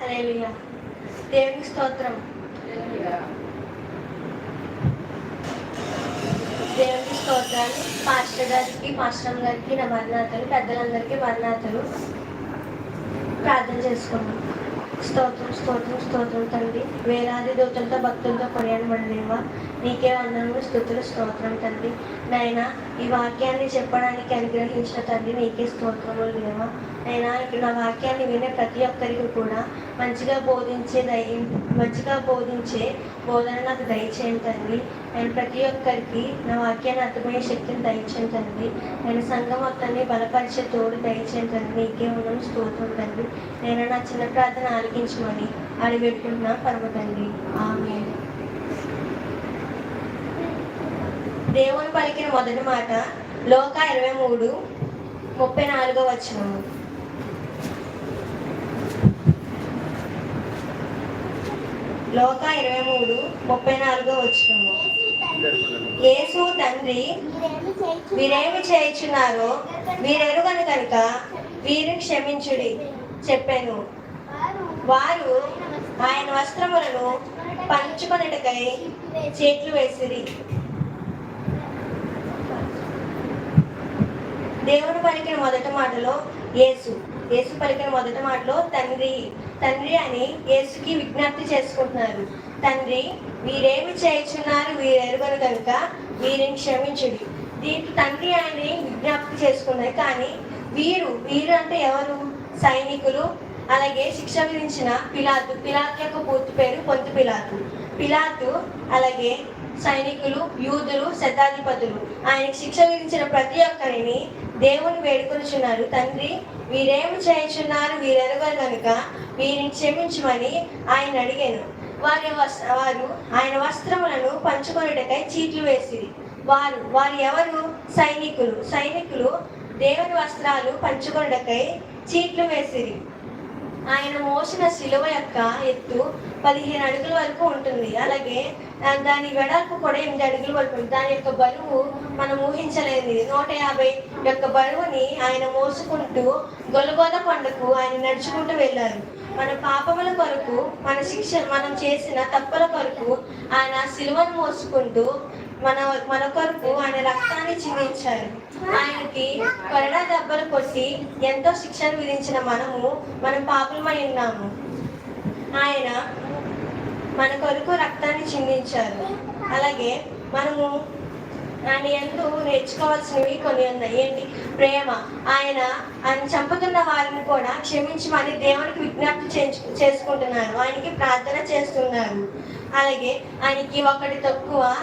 హల్లెలూయా. దేవునికి స్తోత్రం. దేవునికి స్తోత్రాలు. పాస్టర్ గారికి పాస్టర్ గారికి నా మరణాతలు పెద్దలందరికీ మరణాతలు ప్రార్థన చేసుకున్నాం స్తోత్రం స్తోత్రం స్తోత్రం తండ్రి. వేలాది దూతలతో భక్తులతో కొనియాడబడినవా? నీకే వందనము స్థుతులు స్తోత్రం తండ్రి. నాయన ఈ వాక్యాన్ని చెప్పడానికి అనుగ్రహించిన తండ్రి నీకే స్తోత్రములు లేవా? అయినా నా వాక్యాన్ని వినే ప్రతి ఒక్కరికి కూడా మంచిగా బోధించే దయ మంచిగా బోధించే బోధన నాకు దయచేయండి తండ్రి. నేను ప్రతి ఒక్కరికి నా వాక్యాన్ని అర్థమయ్యే శక్తిని దయచేయండి తండ్రి. నేను సంఘం మొత్తాన్ని బలపరిచే తోడు దయచేయండి తండ్రి. మీకే ఉన్న స్తోత్రం తండ్రి. నేను నా చిన్న ప్రార్థన ఆలకించమని అడిగెట్టుకుంటున్నా పరమ తండ్రి. ఆమె దేవుని పలికిన మొదటి మాట లోక ఇరవై మూడు ముప్పై నాలుగో వచనము. లోక ఇరవై మూడు ముప్పై నాలుగో వచ్చినము యేసు తండ్రి వీరేమి చేయించున్నారో వీరెరుగను కనుక వీరు క్షమించుడి చెప్పాను. వారు ఆయన వస్త్రములను పంచుకొనుటకై చేట్లు వేసిరి. దేవుడు పలికిన మొదటి మాటలో యేసు. యేసు పలికిన మొదటి మాటలో తండ్రి తండ్రి అని యేసుకి విజ్ఞప్తి చేసుకుంటున్నారు. తండ్రి వీరేమి చేయుచున్నారు వీరెరుగను కనుక వీరిని క్షమించుడి. దీనికి తండ్రి అని విజ్ఞప్తి చేసుకున్నారు. కానీ వీరు వీరు అంటే ఎవరు? సైనికులు. అలాగే శిక్ష విధించిన పిలాతు పిలాతు యొక్క పూర్తి పేరు పొంతు పిలాతు. పిలాతు అలాగే సైనికులు యూదులు శతాధిపతులు. ఆయనకు శిక్ష విధించిన ప్రతి ఒక్కరిని దేవుని వేడుకొనిచున్నారు. తండ్రి వీరేమి చేయుచున్నారు వీరెరగరు కనుక వీరిని క్షమించమని ఆయన అడిగాను. వారి వస్- వారు ఆయన వస్త్రములను పంచుకొనుటకై చీట్లు వేసిరి. వారు వారు ఎవరు? సైనికులు. సైనికులు దేవుని వస్త్రాలు పంచుకొనుటకై చీట్లు వేసిరి. ఆయన మోసిన శిలువ యొక్క ఎత్తు పదిహేను అడుగుల వరకు ఉంటుంది. అలాగే దాని వెడల్పు కూడా ఎనిమిది అడుగుల వరకు ఉంటుంది. దాని యొక్క బరువు మనం ఊహించలేనిది. నూట యాభై యొక్క బరువుని ఆయన మోసుకుంటూ గొలగోద కొండకు ఆయన నడుచుకుంటూ వెళ్ళారు. మన పాపముల కొరకు మన శిక్ష మనం చేసిన తప్పుల కొరకు ఆయన శిలువను మోసుకుంటూ మన మన కొరకు ఆయన రక్తాన్ని చిందించారు ఆయనకి కొరడా దెబ్బలు కొట్టి ఎంతో శిక్షను విధించిన మనము మనం పాపలమై ఉన్నాము. ఆయన మన కొరకు రక్తాన్ని చిందించారు. అలాగే మనము ఆయన ఎందు నేర్చుకోవాల్సినవి కొన్ని ఉన్నాయి. ఏంటి? ప్రేమ. ఆయన ఆయన చంపుతున్న వారిని కూడా క్షమించమని దేవునికి విజ్ఞప్తి చేసుకుంటున్నారు. ఆయనకి ప్రార్థన చేస్తున్నారు. అలాగే ఆయనకి ఒకటి తక్కువ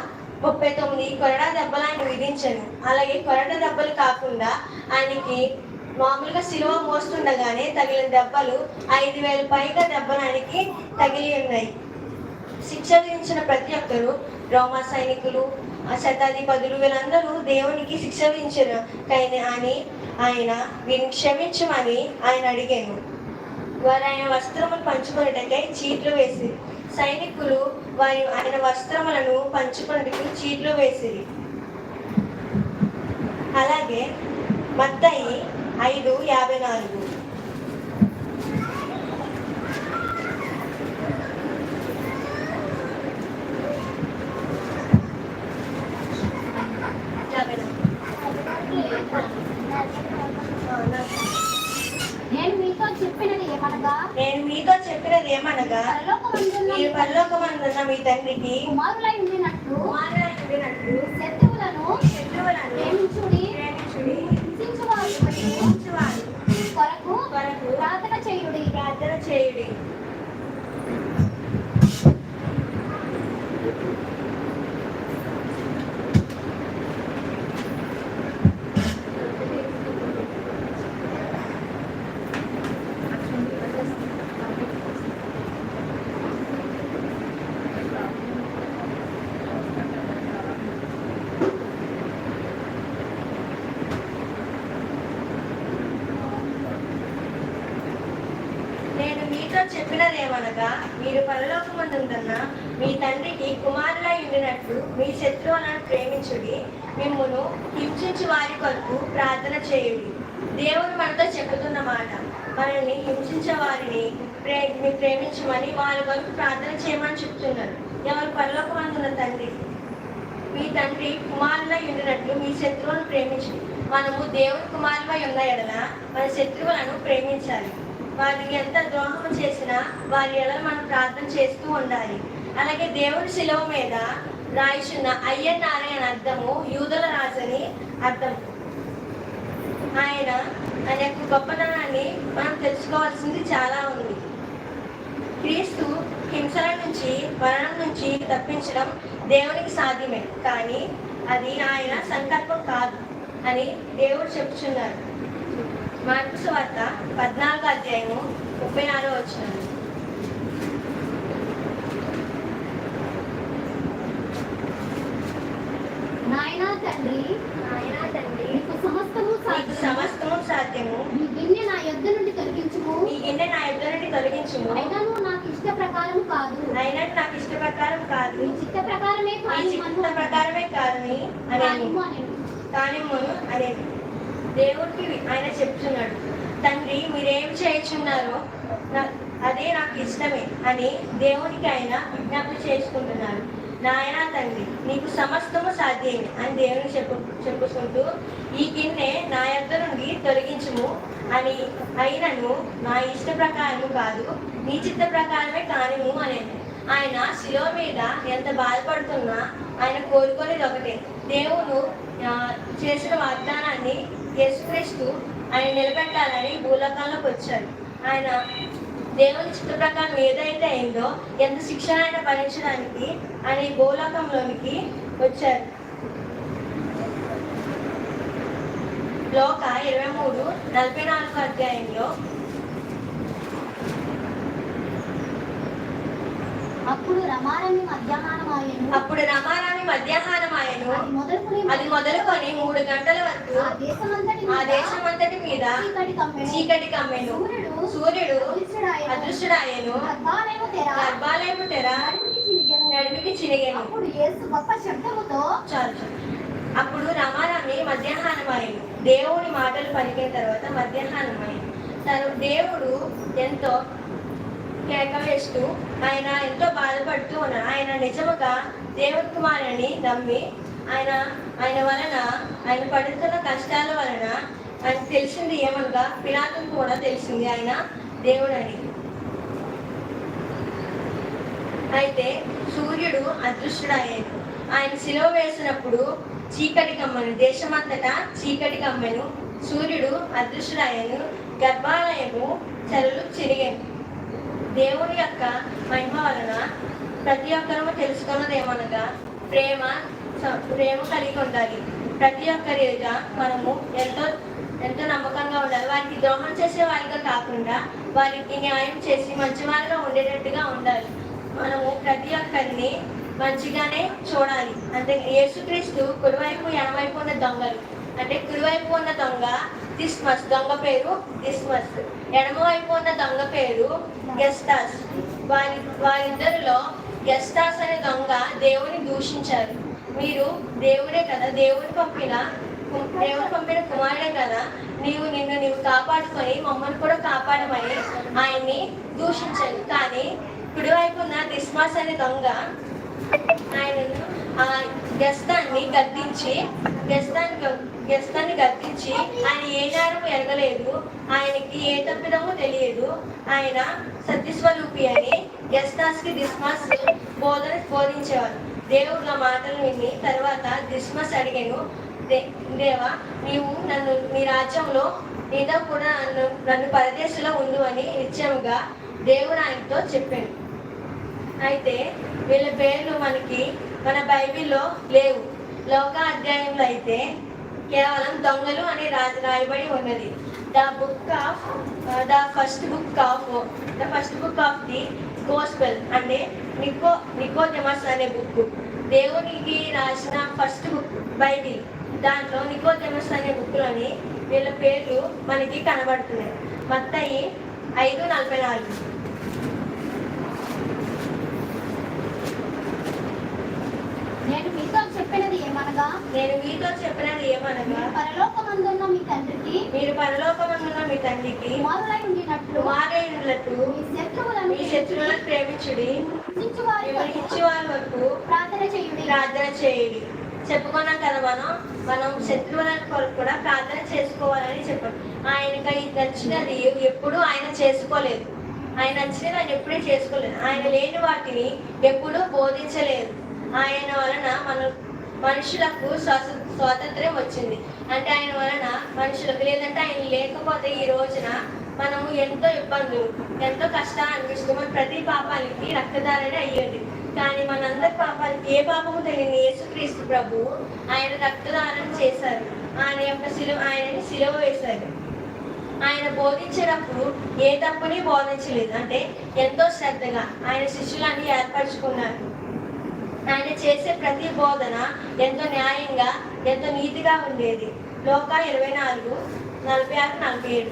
ముప్పై తొమ్మిది కొరడా దెబ్బలు ఆయన విధించను అలాగే కొరడ దెబ్బలు కాకుండా ఆయనకి మామూలుగా సిలువ మోస్తుండగానే తగిలిన దెబ్బలు ఐదు వేల పైగా దెబ్బలు ఆయనకి తగిలి ఉన్నాయి. శిక్ష విధించిన ప్రతి ఒక్కరు రోమా సైనికులు శతాధిపతులు వీళ్ళందరూ దేవునికి శిక్ష విధించారు. కానీ అని ఆయన వీరిని క్షమించమని ఆయన అడిగాను వారు ఆయన వస్త్రములు పంచుకునేటకై చీట్లు వేసి సైనికులు వారి ఆయన వస్త్రములను పంచుకొనుటకు చీట్లు వేసిరి. అలాగే మత్తయి ఐదు యాభై నాలుగు. యాభై నాలుగు. నేను మీతో చెప్పినది ఏమనగా? మీరు పరలోకమందున్న మీ తండ్రికి కుమారులై ఉండినట్లు కుమారులైనట్టు శత్రువులను శత్రువులను ప్రేమించుడి ప్రేమించుడి, హింసించువారి హింసించువారి కొరకు కొరకు ప్రార్థన చేయుడి. ప్రార్థన చేయుడి. నేను మీతో చెప్పినదేమనగా మీరు పరలోకమందున్న మీ తండ్రికి కుమారులై ఉండినట్లు మీ శత్రువులను ప్రేమించుడి మిమ్మును హింసించి వారి కొరకు ప్రార్థన చేయుడి. దేవుడు మనతో చెబుతున్న మాట మనల్ని హింసించే వారిని ప్రే మీ ప్రేమించమని వారి వరకు ప్రార్థన చేయమని చెప్తున్నారు. ఎవరు పరలోకమందున్న తండ్రి? మీ తండ్రి కుమారులై ఉండినట్లు మీ శత్రువులను ప్రేమించి మనము దేవుని కుమారులై ఉన్న ఎడల మన శత్రువులను ప్రేమించాలి. వారికి ఎంత ద్రోహం చేసినా వారి ఎలా మనం ప్రార్థన చేస్తూ ఉండాలి. అలాగే దేవుని శిలువ మీద రాయిచున్న అయ్య నారాయణ అర్థము యూదుల రాజని అర్థం. ఆయన ఆయన యొక్క గొప్పతనాన్ని మనం తెలుసుకోవాల్సింది చాలా ఉంది. క్రీస్తు హింసల నుంచి మరణం నుంచి తప్పించడం దేవునికి సాధ్యమే. కానీ అది ఆయన సంకల్పం కాదు అని దేవుడు చెప్తున్నారు. మార్క్స్ వార్త పద్నాలుగు అధ్యాయము ముప్పై ఆరో వచ్చిన నాయనా తండ్రి ఆయన తండ్రి నీకు సమస్తము నీకు సాధ్యము. సమస్తము సాధ్యము. నీ గిన్నె నా యొద్ద నుండి తొలగించుము. నీ గిన్నె నా ఎదురు నుండి తొలగించుము. అయినను నాకు ఇష్ట ప్రకారం కాదు. అయినా నాకు ఇష్ట ప్రకారం కాదు. నీ చిత్త ప్రకారమే నీ కానీ చిత్త ప్రకారమే అనేను. అనేను. కానిమ్మును అనేది దేవుడికి ఆయన చెప్తున్నాడు తండ్రి మీరేం చేయించున్నారో అదే నాకు ఇష్టమే అని దేవునికి ఆయన విజ్ఞాపన చేసుకుంటున్నారు నాయన తండ్రి నీకు సమస్తము సాధ్యమే అని దేవుని చెప్పు చెప్పుకుంటూ ఈ గిన్నె నా యొద్ద నుండి తొలగించుము అని అయినను నా ఇష్ట ప్రకారము కాదు నీ చిత్త ప్రకారమే కానిము అనేది ఆయన శిలో మీద ఎంత బాధపడుతున్నా ఆయన కోరుకునేది ఒకటే. దేవుడు చేసిన వాగ్దానాన్ని యేసుక్రీస్తు ఆయన నిలబెట్టాలని భూలోకంలోకి వచ్చాడు. ఆయన దేవుని చిత్త ప్రకారం ఏదైతే అయిందో ఎంత శిక్షణ ఆయన భరించడానికి ఆయన ఈ భూలోకంలోనికి వచ్చారు లోక ఇరవై మూడు నలభై నాలుగు అధ్యాయంలో అప్పుడు రమారమి మధ్యాహ్నం ఆయను అప్పుడు రమారామి మధ్యాహ్నం ఆయను అది మొదలుకొని అది మొదలుకొని మూడు గంటల వరకు ఆ దేశమంతటి ఆ మీద దేశమంతటి మీద చీకటి కమ్మెను. చీకటి కమ్మెను. సూర్యుడు. అదృశ్యుడాయను గర్భాలయము తెర. గర్భాలయము తెర. నడుముకి చినిగెను. అప్పుడు యేసు గొప్ప శబ్దముతో చాలు. అప్పుడు రమారామి మధ్యాహ్నమాయను. దేవుని మాటలు పలికిన తర్వాత మధ్యాహ్నమాయను. తను దేవుడు ఎంతో కేక వేస్తూ ఆయన ఎంతో బాధపడుతూ ఉన్నారు. ఆయన నిజముగా దేవుని కుమారుని నమ్మి ఆయన ఆయన వలన ఆయన పడుతున్న కష్టాల వలన ఆయన తెలిసింది ఏమనగా పిలాతుకు కూడా తెలిసింది ఆయన దేవుడని. అయితే సూర్యుడు అదృష్టుడయ్యాడు. ఆయన శిలువ వేసినప్పుడు చీకటి కమ్మను దేశమంతటా చీకటి కమ్మను సూర్యుడు అదృష్టుడయ్యాను గర్భాలయము చెరలు చిరిగాను దేవుని యొక్క మహిమ వలన ప్రతి ఒక్కరము తెలుసుకున్నది ఏమనగా ప్రేమ ప్రేమ కలిగి ఉండాలి. ప్రతి ఒక్కరిగా మనము ఎంతో ఎంతో నమ్మకంగా ఉండాలి. వారికి ద్రోహం చేసే వారిగా కాకుండా వారికి న్యాయం చేసి మంచి వారిగా ఉండేటట్టుగా ఉండాలి. మనము ప్రతి ఒక్కరిని మంచిగానే చూడాలి. అంటే యేసుక్రీస్తు కుడివైపు ఎడమవైపు ఉన్న దొంగలు. అంటే కుడివైపు ఉన్న దొంగ దిస్మస్. దొంగ పేరు దిస్మస్. ఎడమవైపు ఉన్న దొంగ పేరు గెస్టాస్. వారి వారిద్దరిలో గెస్టాస్ అనే దొంగ దేవుని దూషించారు. మీరు దేవుడే కదా దేవుని పంపిన దేవుడు పంపిన కుమారుడే కదా నీవు నిన్ను నీవు కాపాడుకొని మమ్మల్ని కూడా కాపాడమని ఆయన్ని దూషించారు. కానీ కుడివైపు ఉన్న దిస్మాస్ అనే దొంగ ఆయనను ఆ గస్తాన్ని గద్దించి గస్తాన్ని గస్తాన్ని గద్దించి ఆయన ఏ నేరము ఎరగలేదు ఆయనకి ఏ తప్పిదమో తెలియదు. ఆయన సత్యస్వరూపి అని గస్తాస్కి దిస్మాస్ బోధన బోధించేవారు. దేవుడు నా మాటలు విని తర్వాత దిస్మస్ అడిగాను "దే- దేవా నీవు నన్ను నీ రాజ్యంలో నీతో కూడా నన్ను నన్ను పరదేశంలో ఉండు అని నిత్యముగా దేవుడు ఆయనతో చెప్పాడు. అయితే వీళ్ళ పేర్లు మనకి మన బైబిల్లో లేవు. లోక అధ్యాయంలో అయితే కేవలం దొంగలు అని రా రాయబడి ఉన్నది. The book of the first book of the first book of the gospel అంటే నికో నికోదెమస్ అనే బుక్. దేవునికి రాసిన ఫస్ట్ బుక్ బైబిల్. దాంట్లో నికోదెమస్ అనే బుక్లోని వీళ్ళ పేర్లు మనకి కనబడుతున్నాయి. మొత్తాయి ఐదు నలభై నాలుగు. నేను మీతో చెప్పినది ఏమనగా పరలోకమందున్న మీ తండ్రికి మీరు పరలోకమందున్న మీ తండ్రికి కుమారులై ఉండినట్లు కుమారులట్టు మీ శత్రువులను మీ శత్రువులను ప్రేమించుడి ఇచ్చి వారి వరకు ప్రార్థన చేయుడి. ప్రార్థన చేయండి. చెప్పుకున్నాం కదా మనం మనం శత్రువుల కొరకు కూడా ప్రార్థన చేసుకోవాలని చెప్పాం. ఆయనకి ఇది నచ్చినది ఎప్పుడు ఆయన చేసుకోలేదు. ఆయన నచ్చినది ఆయన ఎప్పుడూ చేసుకోలేదు. ఆయన లేని వాటిని ఎప్పుడూ బోధించలేదు. ఆయన వలన మన మనుషులకు స్వాస స్వాతంత్ర్యం వచ్చింది. అంటే ఆయన వలన మనుషులకు లేదంటే ఆయన లేకపోతే ఈ రోజున మనము ఎంతో ఇబ్బందులు ఎంతో కష్టాలు అనిపిస్తుంది. మన ప్రతి పాపానికి రక్తదారుడే అయ్యేది. కానీ మనందరి పాపాలకి ఏ పాపము తెలియని యేసుక్రీస్తు ప్రభు ఆయన రక్తదానం చేశారు. ఆయన యొక్క శిలువ ఆయనని శిలువ వేశారు. ఆయన బోధించేటప్పుడు ఏ తప్పుని బోధించలేదు. అంటే ఎంతో శ్రద్ధగా ఆయన శిష్యులని ఏర్పరచుకున్నారు. ఆయన చేసే ప్రతి బోధన ఎంతో న్యాయంగా ఎంతో నీతిగా ఉండేది. లోక ఇరవై నాలుగు నలభై ఆరు నలభై ఏడు.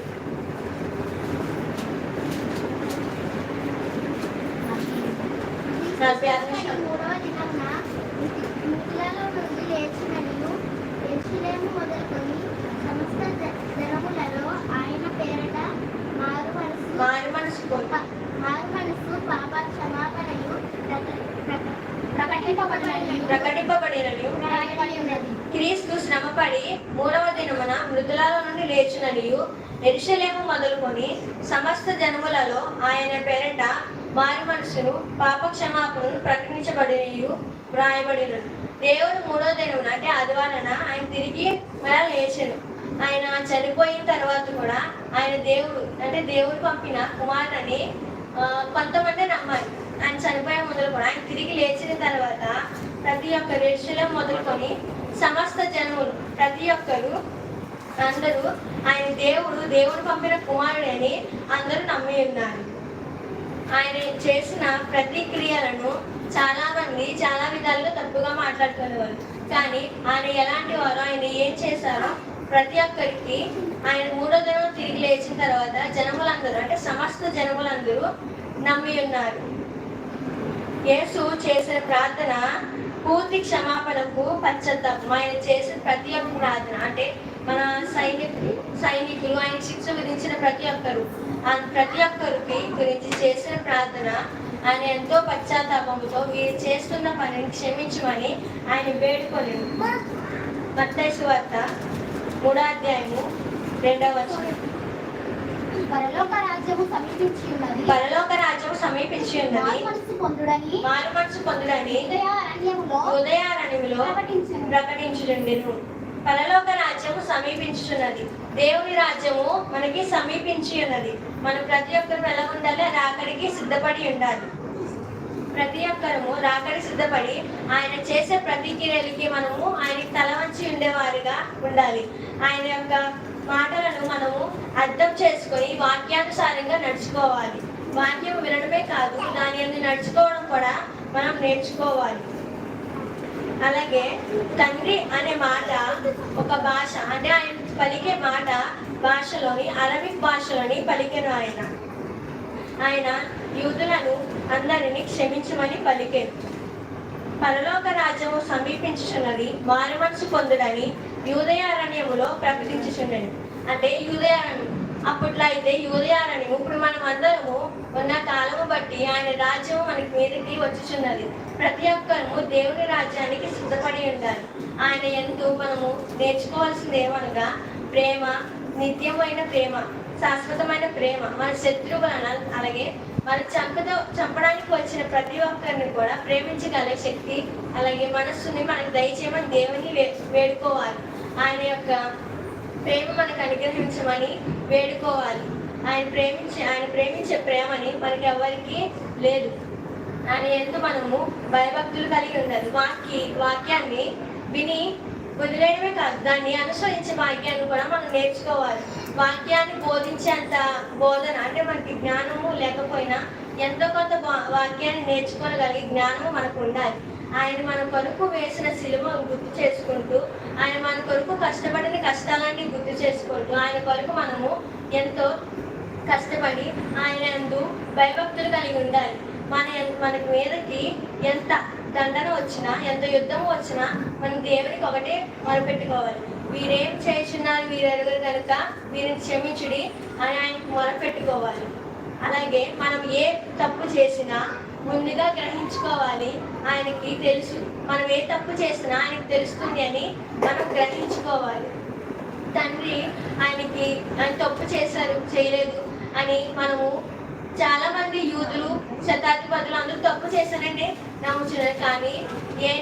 నలభై ఆరు మారు మనసు మారు మనసు పాప ప్రకటింపబడిననియు ప్రకటింపబడినని క్రీస్తు శ్రమపడి మూడవ దినమున మృతులలో నుండి లేచిననియు ఎరుషలేము మొదలుకొని సమస్త జనములలో ఆయన పేరట మారు మనసును పాప క్షమాపణను ప్రకటించబడినయు వ్రాయబడినది. దేవుడు మూడో దినమున అంటే ఆదివారాన ఆయన తిరిగి మళ్ళా లేచెను. ఆయన చనిపోయిన తర్వాత కూడా ఆయన దేవుడు అంటే దేవుడు పంపిన కుమారుని కొంతమంది నమ్మారు ఆయన చనిపోయే మొదలు కూడా ఆయన తర్వాత ప్రతి ఒక్క ఋషులం మొదలుకొని సమస్త జనములు ప్రతి ఒక్కరు అందరూ ఆయన దేవుడు దేవుడు పంపిన కుమారుడని అందరూ నమ్మి ఉన్నారు. ఆయన చేసిన ప్రతి క్రియలను చాలా మంది చాలా విధాలుగా తప్పుగా మాట్లాడుకునేవారు. కానీ ఆయన ఎలాంటి వారు ఆయన ఏం చేశారో ప్రతి ఒక్కరికి ఆయన మూడో దినం తిరిగి లేచిన తర్వాత జనములందరూ అంటే సమస్త జనములందరూ నమ్మి ఉన్నారు. యేసు చేసిన ప్రార్థన పూర్తి క్షమాపణకు పశ్చాత్తాపం. ఆయన చేసిన ప్రతి ఒక్క ప్రార్థన అంటే మన సైనికులు సైనికులు ఆయన శిక్ష విధించిన ప్రతి ఒక్కరు ఆ ప్రతి ఒక్కరికి గురించి చేసిన ప్రార్థన ఆయన ఎంతో పశ్చాత్తాపంతో వీరు చేస్తున్న పనిని క్షమించమని ఆయన వేడుకొని మత్తయి వార్త మూడో అధ్యాయము రెండవ వచనం. పరలోక రాజ్యము సమీపించి ఉన్నది. పరలోక రాజ్యం సమీపించి ఉన్నది. మారు మనసు పొందుడని మారు మనసు పొందుడని ఉదయారణ్యములో ప్రకటించను. ప్రకటించుచుండెను. పరలోక రాజ్యము సమీపించుచున్నది. దేవుని రాజ్యము మనకి సమీపించి ఉన్నది. మనం ప్రతి ఒక్కరు ఎలా ఉండాలి? రాకడికి సిద్ధపడి ఉండాలి. ప్రతి ఒక్కరము రాకడి సిద్ధపడి ఆయన చేసే ప్రతి క్రియలకి మనము ఆయనకి తల వంచి ఉండేవారుగా ఉండాలి. ఆయన యొక్క మాటలను మనము అర్థం చేసుకొని వాక్యానుసారంగా నడుచుకోవాలి. వాక్యం వినడమే కాదు దాని అందు నడుచుకోవడం కూడా మనం నేర్చుకోవాలి. అలాగే తండ్రి అనే మాట ఒక భాష అంటే ఆయన పలికే మాట భాషలోని అరబిక్ భాషలోని పలికెను ఆయన. ఆయన యూదులను అందరినీ క్షమించమని పలికెను పరలోక రాజ్యము సమీపించుచున్నది మారు మనసు పొందుడని యూదయారణ్యములో ప్రకటించుచున్నది. అంటే యూదయారణ్యం. అప్పట్లో అయితే యూదయారణ్యం. ఇప్పుడు మనం అందరము ఉన్న కాలము బట్టి ఆయన రాజ్యం మనకి మీదకి వచ్చుచున్నది. ప్రతి ఒక్కరము దేవుని రాజ్యానికి సిద్ధపడి ఉండాలి. ఆయన ఎందు మనము నేర్చుకోవాల్సింది ఏమనగా ప్రేమ నిత్యమైన ప్రేమ. శాశ్వతమైన ప్రేమ. మన శత్రువులను అలాగే మన చంపతో చంపడానికి వచ్చిన ప్రతి ఒక్కరిని కూడా ప్రేమించగల శక్తి అలాగే మనస్సుని మనకు దయచేయమని దేవుని వే- వేడుకోవాలి. ఆయన యొక్క ప్రేమ మనకు అనుగ్రహించమని వేడుకోవాలి. ఆయన ప్రేమించే ఆయన ప్రేమించే ప్రేమని మనకి ఎవరికి లేదు. ఆయన ఎందు మనము భయభక్తులు కలిగి ఉండదు. వాక్య వాక్యాన్ని విని వదిలేయడమే కాదు దాన్ని అనుసరించే వాక్యాన్ని కూడా మనం నేర్చుకోవాలి. వాక్యాన్ని బోధించేంత బోధన అంటే మనకి జ్ఞానము లేకపోయినా ఎంతో కొంత వాక్యాన్ని నేర్చుకోగలిగే జ్ఞానము మనకు ఉండాలి. ఆయన మన కొరకు వేసిన సిలువ గుర్తు చేసుకుంటూ ఆయన మన కొరకు కష్టపడిన కష్టాలన్నీ గుర్తు చేసుకుంటూ ఆయన కొరకు మనము ఎంతో కష్టపడి ఆయన ఎందు భయభక్తులు కలిగి ఉండాలి. మన మన మీదకి ఎంత దండన వచ్చినా ఎంత యుద్ధం వచ్చినా మనం దేవునికి ఒకటే మొరపెట్టుకోవాలి. వీరేం చేస్తున్నారు వీరెరుగురు కనుక వీరిని క్షమించుడి అని ఆయనకు మొరపెట్టుకోవాలి. అలాగే మనం ఏ తప్పు చేసినా ముందుగా గ్రహించుకోవాలి. ఆయనకి తెలుసు. మనం ఏ తప్పు చేసినా ఆయనకు తెలుస్తుంది అని మనం గ్రహించుకోవాలి. తండ్రి ఆయనకి ఆయన తప్పు చేశారు చేయలేదు అని మనము చాలా మంది యూదులు శతాధిపతులు అందరూ తప్పు చేశారని నమ్ముచున్నారు కానీ ఏ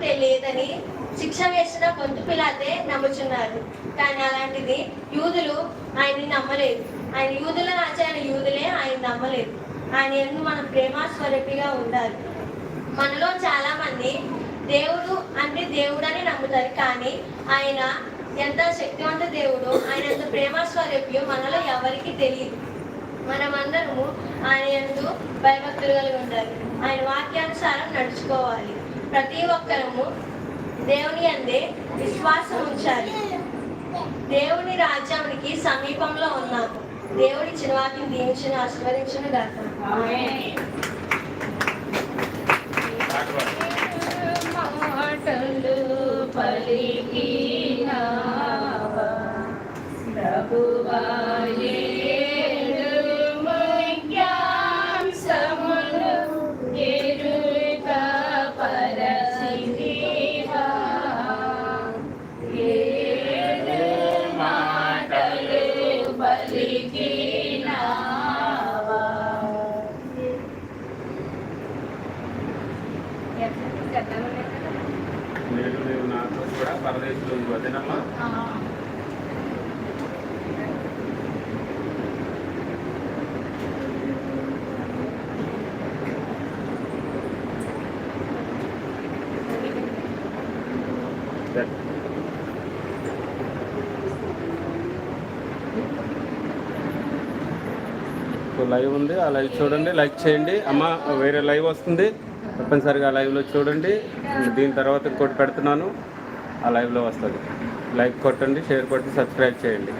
తెలియదని శిక్ష వేసిన పొంతు పిలాతే నమ్ముచున్నారు. కానీ అలాంటిది యూదులు ఆయన్ని నమ్మలేదు. ఆయన యూదుల రాజైన యూదులే ఆయన నమ్మలేదు. ఆయన ఎందు మన ప్రేమ స్వరూపిగా ఉండాలి. మనలో చాలా మంది దేవుడు అంటే దేవుడు అని నమ్ముతారు. కానీ ఆయన ఎంత శక్తివంత దేవుడు ఆయన ఎంత ప్రేమ మనలో ఎవరికి తెలియదు. మనమందరము ఆయన ఎందు భయభక్తులు కలిగి ఉండాలి. ఆయన వాక్యానుసారం నడుచుకోవాలి. ప్రతి ఒక్కరము దేవుని అందే విశ్వాసం ఉంచాలి. దేవుని రాజ్యానికి సమీపంలో ఉన్నాము. దేవుడి వాక్యం దీవించిన ఆశీర్వదించిన గాక. మాటలు ప్రభువా లైవ్ ఉంది. ఆ లైవ్ చూడండి లైక్ చేయండి. అమ్మ వేరే లైవ్ వస్తుంది. తప్పనిసరిగా ఆ లైవ్లో చూడండి. దీని తర్వాత ఇంకోటి పెడుతున్నాను. ఆ లైవ్లో వస్తుంది. లైక్ కొట్టండి షేర్ కొట్టి సబ్స్క్రైబ్ చేయండి.